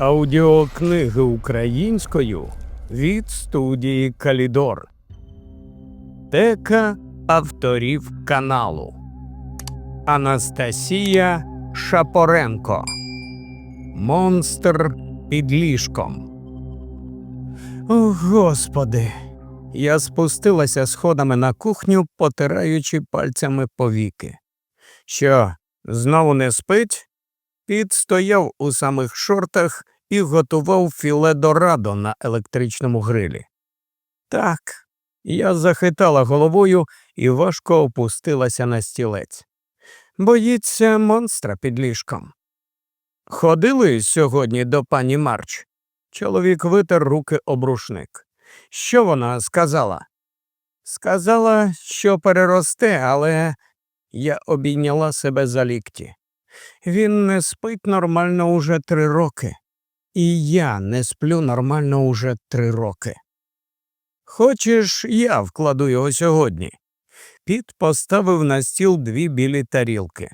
Аудіокниги українською від студії Калідор. Тека авторів каналу Анастасія Шапоренко. Монстр під ліжком. О, Господи. Я спустилася сходами на кухню, потираючи пальцями повіки. Що, знову не спить? Піт стояв у самих шортах і готував філе дорадо на електричному грилі. Так, я захитала головою і важко опустилася на стілець. Боїться монстра під ліжком. Ходили сьогодні до пані Марч. Чоловік витер руки об рушник. Що вона сказала? Сказала, що переросте, але я обійняла себе за лікті. Він не спить нормально уже три роки, і я не сплю нормально уже три роки. Хочеш, я вкладу його сьогодні. Піт поставив на стіл дві білі тарілки.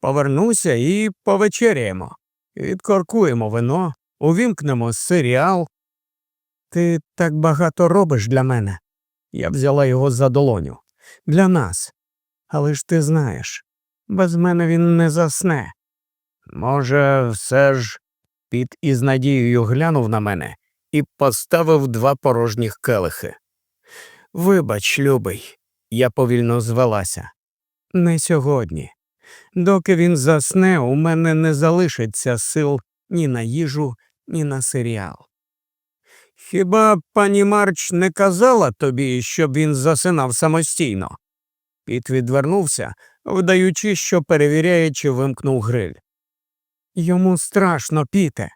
Повернуся і повечеряємо. Відкоркуємо вино, увімкнемо серіал. Ти так багато робиш для мене. Я взяла його за долоню. Для нас. Але ж ти знаєш, без мене він не засне. Може, все ж Піт із надією глянув на мене і поставив два порожніх келихи. Вибач, любий, я повільно звелася. Не сьогодні. Доки він засне, у мене не залишиться сил ні на їжу, ні на серіал. Хіба пані Марч не казала тобі, щоб він засинав самостійно? Піт відвернувся, вдаючи, що перевіряє, чи вимкнув гриль. Йому страшно, піте.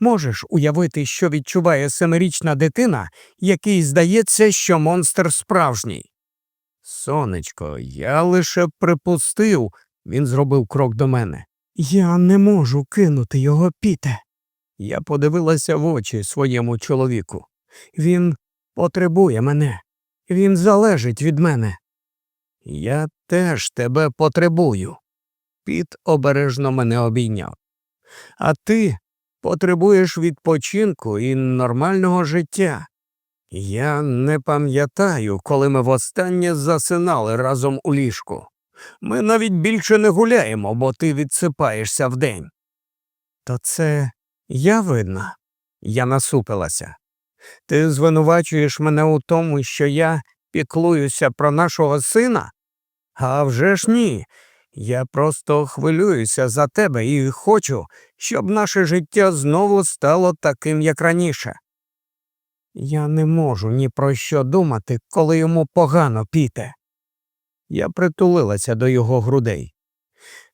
Можеш уявити, що відчуває семирічна дитина, якій здається, що монстр справжній. Сонечко, я лише припустив, він зробив крок до мене. Я не можу кинути його, піте. Я подивилася в очі своєму чоловіку. Він потребує мене, він залежить від мене. Я теж тебе потребую. Піт обережно мене обійняв. А ти потребуєш відпочинку і нормального життя. Я не пам'ятаю, коли ми востаннє засинали разом у ліжку. Ми навіть більше не гуляємо, бо ти відсипаєшся вдень. То це я видна, я насупилася. Ти звинувачуєш мене у тому, що я піклуюся про нашого сина? А вже ж ні. Я просто хвилююся за тебе і хочу, щоб наше життя знову стало таким, як раніше. Я не можу ні про що думати, коли йому погано піте. Я притулилася до його грудей.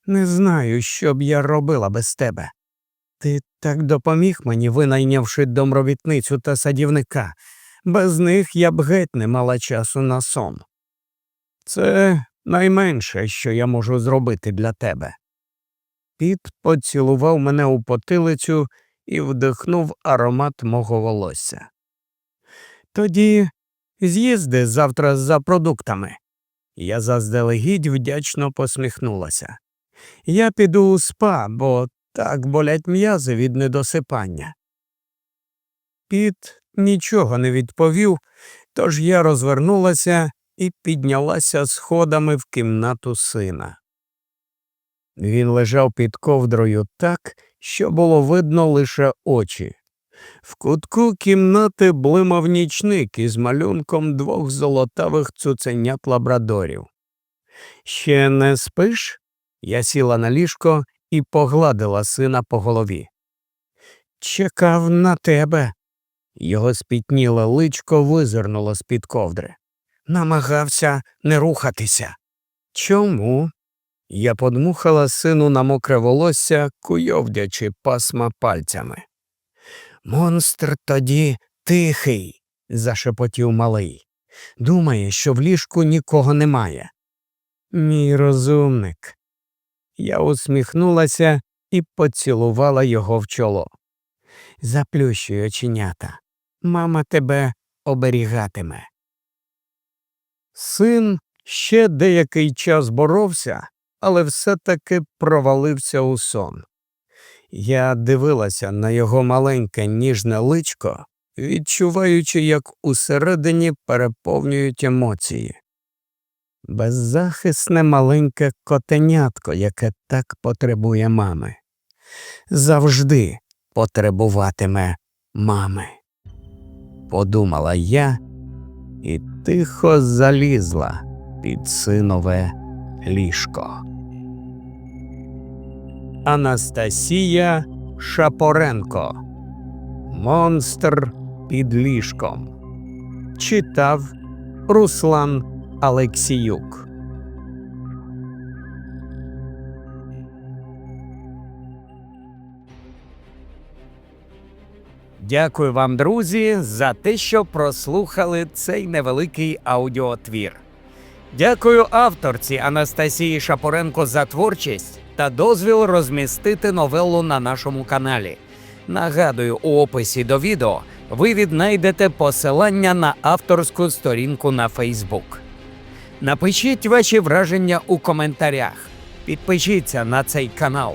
Не знаю, що б я робила без тебе. Ти так допоміг мені, винайнявши домровітницю та садівника. Без них я б геть не мала часу на сон. Це найменше, що я можу зробити для тебе. Піт поцілував мене у потилицю і вдихнув аромат мого волосся. Тоді з'їзди завтра за продуктами. Я заздалегідь вдячно посміхнулася. Я піду у спа, бо так болять м'язи від недосипання. Піт нічого не відповів, тож я розвернулася і піднялася сходами в кімнату сина. Він лежав під ковдрою так, що було видно лише очі. В кутку кімнати блимав нічник із малюнком двох золотавих цуценят лабрадорів. Ще не спиш? Я сіла на ліжко і погладила сина по голові. Чекав на тебе. Його спітніле личко визирнуло з під ковдри. Намагався не рухатися. Чому? Я подмухала сину на мокре волосся, куйовдячи пасма пальцями. Монстр тоді тихий, зашепотів малий. Думає, що в ліжку нікого немає. Мій розумник. Я усміхнулася і поцілувала його в чоло. Заплющуй оченята. Мама тебе оберігатиме. Син ще деякий час боровся, але все таки провалився у сон. Я дивилася на його маленьке ніжне личко, відчуваючи, як усередині переповнюють емоції. Беззахисне маленьке котенятко, яке так потребує мами, завжди потребуватиме мами. Подумала я і тихо залізла під синове ліжко. Анастасія Шапоренко Монстр під ліжком. Читав Руслан Алексіюк. Дякую вам, друзі, за те, що прослухали цей невеликий аудіотвір. Дякую авторці Анастасії Шапоренко за творчість та дозвіл розмістити новелу на нашому каналі. Нагадую, у описі до відео ви віднайдете посилання на авторську сторінку на Фейсбук. Напишіть ваші враження у коментарях. Підпишіться на цей канал,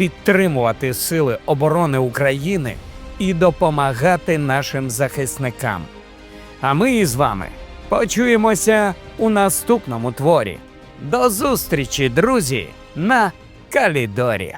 підтримувати Сили оборони України і допомагати нашим захисникам. А ми із вами почуємося у наступному творі. До зустрічі, друзі, на Калідорі!